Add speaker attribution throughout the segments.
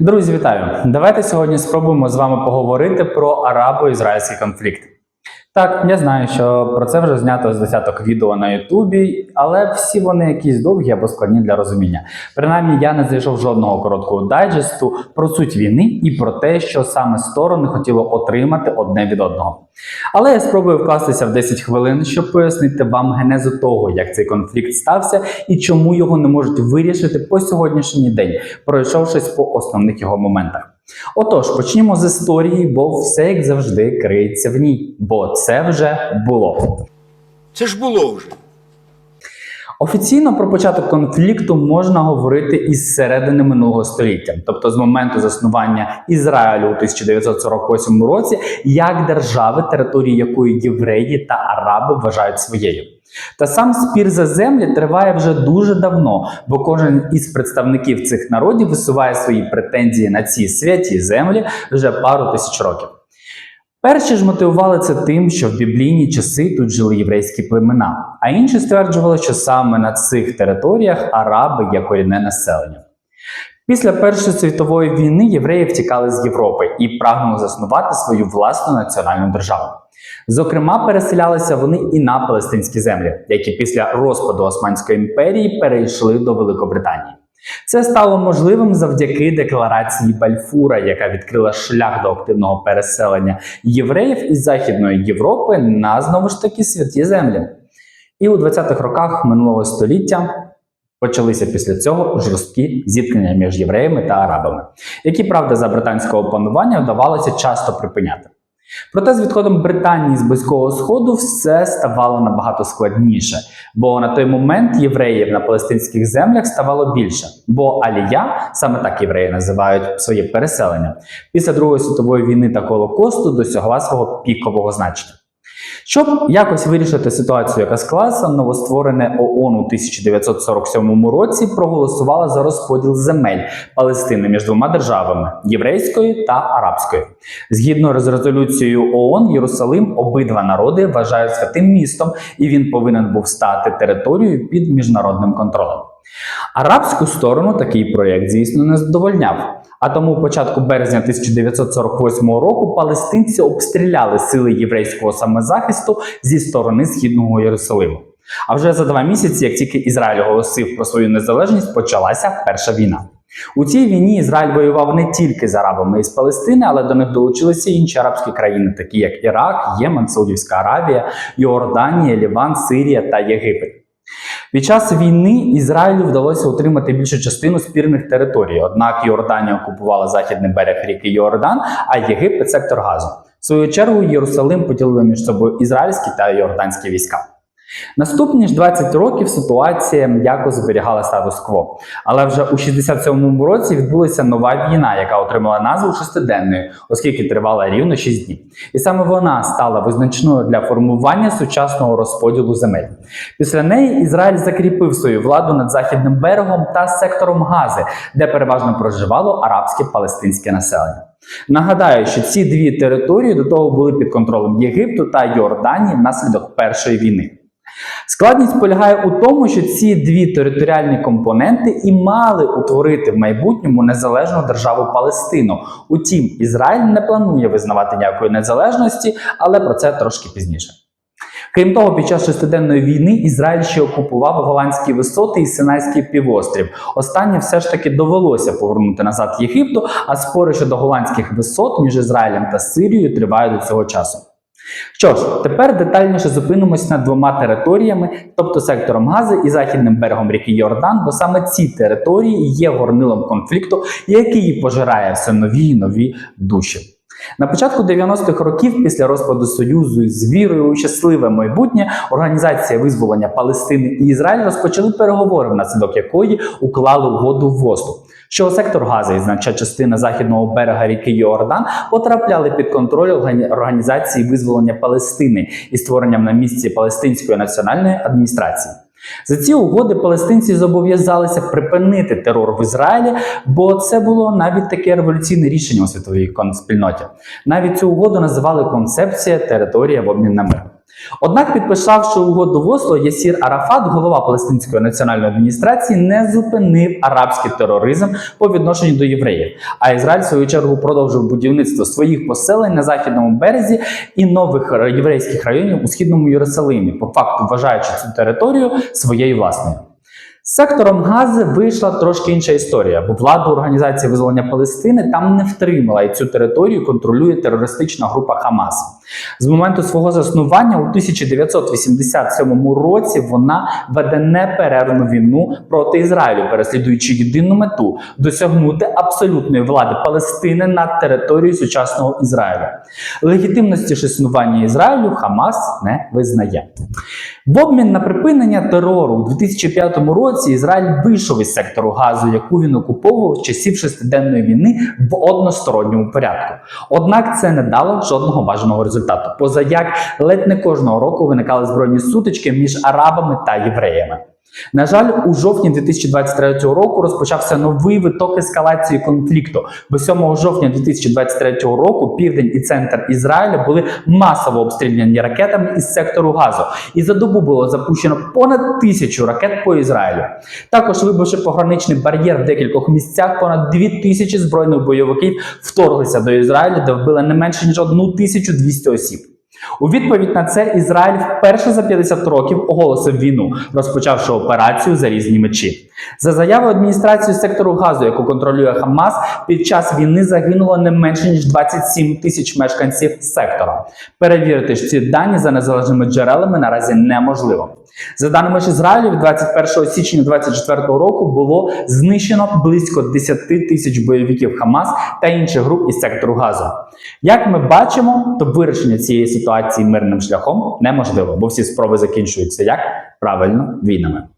Speaker 1: Друзі, вітаю! Давайте сьогодні спробуємо з вами поговорити про арабо-ізраїльський конфлікт. Так, я знаю, що про це вже знято з десяток відео на Ютубі, але всі вони якісь довгі або складні для розуміння. Принаймні, я не знайшов жодного короткого дайджесту про суть війни і про те, що саме сторони хотіли отримати одне від одного. Але я спробую вкластися в 10 хвилин, щоб пояснити вам генезу того, як цей конфлікт стався і чому його не можуть вирішити по сьогоднішній день, пройшовшись по основних його моментах. Отож, почнімо з історії, бо все як завжди криється в ній, бо це вже було.
Speaker 2: Це ж було вже.
Speaker 1: Офіційно про початок конфлікту можна говорити із середини минулого століття, тобто з моменту заснування Ізраїлю у 1948 році, як держави, території якої євреї та араби вважають своєю. Та сам спір за землі триває вже дуже давно, бо кожен із представників цих народів висуває свої претензії на ці святі землі вже пару тисяч років. Перші ж мотивували це тим, що в біблійні часи тут жили єврейські племена, а інші стверджували, що саме на цих територіях араби є корінне населення. Після Першої світової війни євреї втікали з Європи і прагнули заснувати свою власну національну державу. Зокрема, переселялися вони і на палестинські землі, які після розпаду Османської імперії перейшли до Великобританії. Це стало можливим завдяки декларації Бальфура, яка відкрила шлях до активного переселення євреїв із Західної Європи на знову ж таки святі землі. І у 20-х роках минулого століття почалися після цього жорсткі зіткнення між євреями та арабами, які, правда, за британського панування вдавалося часто припиняти. Проте з відходом Британії з Близького Сходу все ставало набагато складніше, бо на той момент євреїв на палестинських землях ставало більше. Бо Алія, саме так євреї називають своє переселення, після Другої світової війни та Голокосту досягла свого пікового значення. Щоб якось вирішити ситуацію, яка склалася, новостворене ООН у 1947 році проголосувало за розподіл земель Палестини між двома державами єврейською та арабською. Згідно з резолюцією ООН, Єрусалим обидва народи вважають святим містом, і він повинен був стати територією під міжнародним контролем. Арабську сторону такий проєкт, звісно, не задовольняв. А тому початку березня 1948 року палестинці обстріляли сили єврейського самозахисту зі сторони східного Єрусалиму. А вже за два місяці, як тільки Ізраїль оголосив про свою незалежність, почалася перша війна. У цій війні Ізраїль воював не тільки з арабами із Палестини, але до них долучилися інші арабські країни, такі як Ірак, Ємен, Саудівська Аравія, Йорданія, Ліван, Сирія та Єгипет. Під час війни Ізраїлю вдалося утримати більшу частину спірних територій. Однак Йорданія окупувала західний берег ріки Йордан, а Єгипет сектор Газу. В свою чергу Єрусалим поділили між собою ізраїльські та йорданські війська. Наступні ж 20 років ситуація якось зберігала статус-кво. Але вже у 67-му році відбулася нова війна, яка отримала назву шестиденною, оскільки тривала рівно 6 днів. І саме вона стала визначною для формування сучасного розподілу земель. Після неї Ізраїль закріпив свою владу над західним берегом та сектором Гази, де переважно проживало арабське палестинське населення. Нагадаю, що ці дві території до того були під контролем Єгипту та Йорданії внаслідок першої війни. Складність полягає у тому, що ці дві територіальні компоненти і мали утворити в майбутньому незалежну державу Палестину. Утім, Ізраїль не планує визнавати ніякої незалежності, але про це трошки пізніше. Крім того, під час шестиденної війни Ізраїль ще окупував Голландські висоти і Синайський півострів. Останнє все ж таки довелося повернути назад Єгипту, а спори щодо голландських висот між Ізраїлем та Сирією тривають до цього часу. Що ж, тепер детальніше зупинимось над двома територіями, тобто сектором Гази і західним берегом ріки Йордан, бо саме ці території є горнилом конфлікту, який пожирає все нові і нові душі. На початку 90-х років, після розпаду Союзу з вірою у щасливе майбутнє, Організація визволення Палестини і Ізраїль розпочали переговори, внаслідок якої уклали угоду в Осло. Що сектор Гази значна частина західного берега ріки Йордан потрапляли під контроль органі- Організації визволення Палестини і створенням на місці Палестинської національної адміністрації. За ці угоди палестинці зобов'язалися припинити терор в Ізраїлі, бо це було навіть таке революційне рішення у світовій спільноті. Навіть цю угоду називали концепція територія в обмін на мир. Однак, підписавши угоду в Осло, Ясір Арафат, голова Палестинської національної адміністрації, не зупинив арабський тероризм по відношенню до євреїв. А Ізраїль, в свою чергу, продовжив будівництво своїх поселень на західному березі і нових єврейських районів у східному Єрусалимі, по факту вважаючи цю територію своєю власною. Сектором Гази вийшла трошки інша історія, бо влада Організації визволення Палестини там не втримала і цю територію контролює терористична група Хамас. З моменту свого заснування у 1987 році вона веде неперервну війну проти Ізраїлю, переслідуючи єдину мету досягнути абсолютної влади Палестини над територією сучасного Ізраїля. Легітимності ж існування Ізраїлю Хамас не визнає. В обмін на припинення терору у 2005 році Ізраїль вийшов із сектору газу, яку він окуповував з часів шестиденної війни в односторонньому порядку. Однак це не дало жодного бажаного результату. Поза як ледь не кожного року виникали збройні сутички між арабами та євреями. На жаль, у жовтні 2023 року розпочався новий виток ескалації конфлікту. Бо 7 жовтня 2023 року південь і центр Ізраїля були масово обстріляні ракетами із сектору газу, і за добу було запущено понад тисячу ракет по Ізраїлю. Також, вибивши пограничний бар'єр в декількох місцях, понад 2 тисячі збройних бойовиків вторглися до Ізраїля, де вбили не менше ніж 1200 осіб. У відповідь на це Ізраїль вперше за 50 років оголосив війну, розпочавши операцію за різні мечі. За заявою адміністрації сектору газу, яку контролює Хамас, під час війни загинуло не менше ніж 27 тисяч мешканців сектора. Перевірити ж ці дані за незалежними джерелами наразі неможливо. За даними ж Ізраїлю, 21 січня 2024 року було знищено близько 10 тисяч бойовиків Хамас та інших груп із сектору газу. Як ми бачимо, то вирішення цієї ситуації мирним шляхом неможливо, бо всі спроби закінчуються як правильно війнами.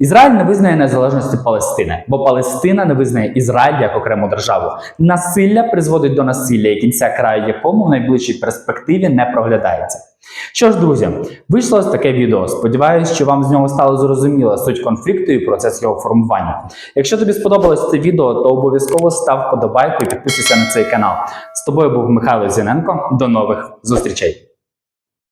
Speaker 1: Ізраїль не визнає незалежності Палестини, бо Палестина не визнає Ізраїль як окрему державу. Насилля призводить до насилля, і кінця краю якому в найближчій перспективі не проглядається. Що ж, друзі, вийшло ось таке відео. Сподіваюсь, що вам з нього стало зрозуміла суть конфлікту і процес його формування. Якщо тобі сподобалось це відео, то обов'язково став вподобайку і підписуйся на цей канал. З тобою був Михайло Зіненко. До нових зустрічей!